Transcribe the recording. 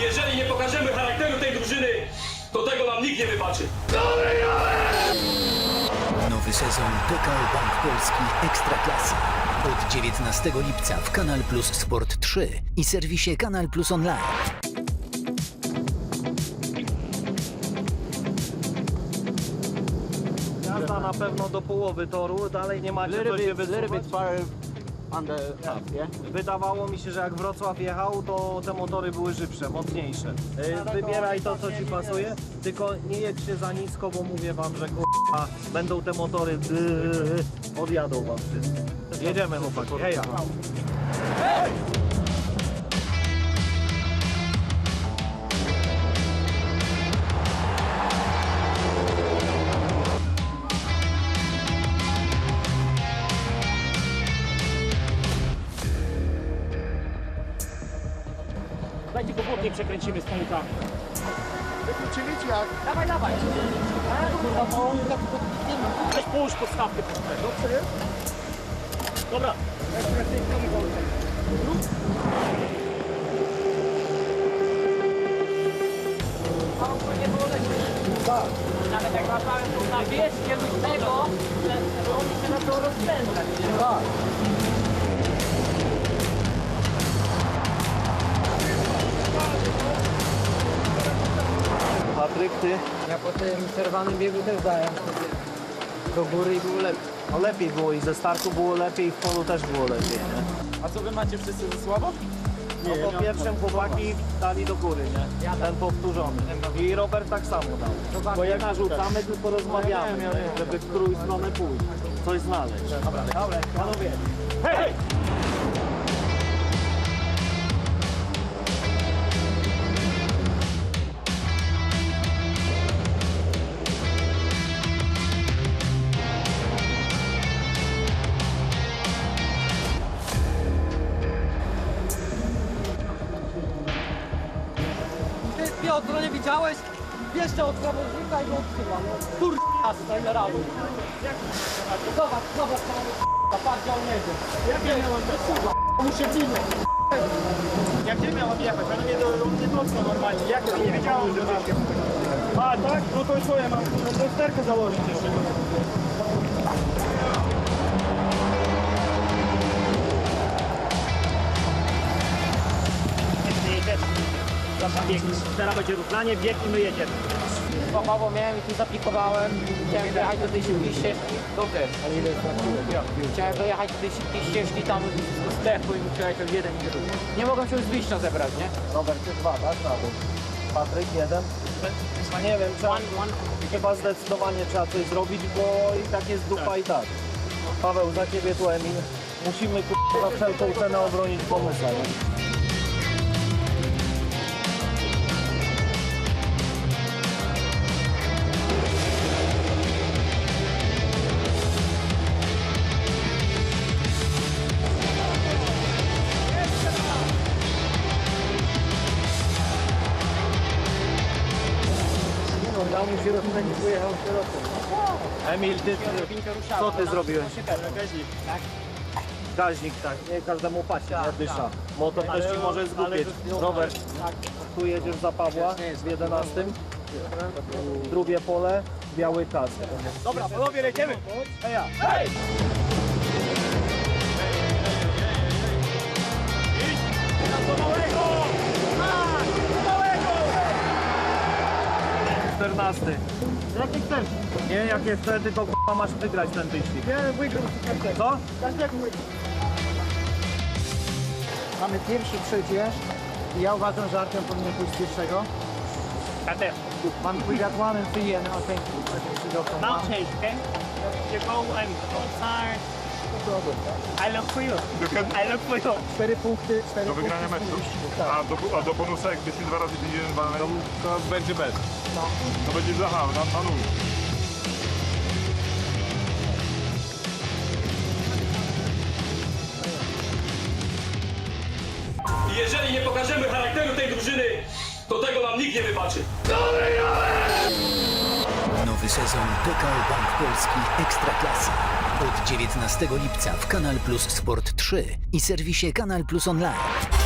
Jeżeli nie pokażemy charakteru tej drużyny, to tego nam nikt nie wybaczy. Nowy sezon PKO Bank Polski Ekstraklasy. Od 19 lipca w Kanal Plus Sport 3 i serwisie Kanal Plus Online. Jazda na pewno do połowy toru, dalej nie macie co się wycofać far on the top, yeah? Wydawało mi się, że jak Wrocław jechał, to te motory były szybsze, mocniejsze. Y, Wybieraj to, co ci pasuje, tylko nie jedź się za nisko, bo mówię wam, że k***a, będą te motory, yy, odjadą wam wszyscy. Jedziemy chłopaki, heja. Dajcie błotnie przekręcimy z komuta. Wykluczyli czy jak? Dawaj, dawaj. Kurwa, bo Weź połóż podstawkę. Dobrze Dobra. Nawet jak łapałem tu na wieś, kiedyś tego, że oni się na to rozpędzać. nie? Patryk, ty? Ja po tym czerwonym biegu też dałem do góry i było lepiej. No lepiej było i ze startu było lepiej i w polu też było lepiej, nie? A co wy macie wszyscy ze słabo? No po pierwszym chłopaki dali do góry, nie? Ten powtórzony. I Robert tak samo dał. Bo jak narzucamy, tylko rozmawiamy, żeby w którą stronę pójść. Coś znaleźć. Dobra, dobra, panowie. Hej! Ty Piotr, nie widziałeś? Jeszcze od krawężnika i go odsyła. No kurwa, stajmy razu. Zobacz, zobacz, co patrz gdzie on jedzie. Jak ja miałem to kurwa, muszę cinę. Jak gdzie miałam jechać? Ale mnie do mnie mocno normalnie. Jak ja nie wiedziałem, że mam. A tak? No to ja mam? No to sterkę założyć jeszcze. Zapraszam bieg. Teraz będzie równanie, bieg i my jedziemy. Mało miałem i tu zapikowałem. Chciałem dojechać do tej szybkiej ścieżki. Dobrze, ale ile Chciałem dojechać do tej szybkiej ścieżki tam do stepu i musiałem jeden i drugi. Nie mogłem się z wyjścia zebrać, nie? Robert, ty dwa, tak? Prawo. Patryk, jeden. Nie wiem, trzeba, chyba zdecydowanie trzeba coś zrobić, bo i tak jest dupa i tak. Paweł, za ciebie tu Emil. Musimy k***a, za wszelką cenę obronić pomysł. nie? Dał mi się rozpędzić, pojechał szeroko. Emil, ty, co ty zrobiłeś? Gaźnik, tak. Nie każdemu pasie nie dysza. Motor też ci może zgubić. Robert, tu jedziesz za Pawła w 11. Drugie pole, biały kask. Dobra, panowie, lecimy. Hej! 14. Jaki chcesz? Nie, jak jest wtedy, to k***a, masz wygrać ten wyścig. Nie, wygrał. Co? Mamy pierwszy przejdziesz. Ja uważam, że Artem powinien pójść pierwszego. Ja też. Mam we got one and three and I think Now change, okay? You go and go I look for you. I look for you. Cztery punkty, cztery Do wygrania punkty meczu. tak. A do, a do bonusa, jak byśmy dwa razy 5-1 walne, to, to będzie bez. To będzie zahaw na, na jeżeli nie pokażemy charakteru tej drużyny, to tego nam nikt nie wybaczy. Nowy sezon PKO Bank Polski Ekstraklasy. Od 19 lipca w Kanal Plus Sport 3 i serwisie Kanal Plus Online.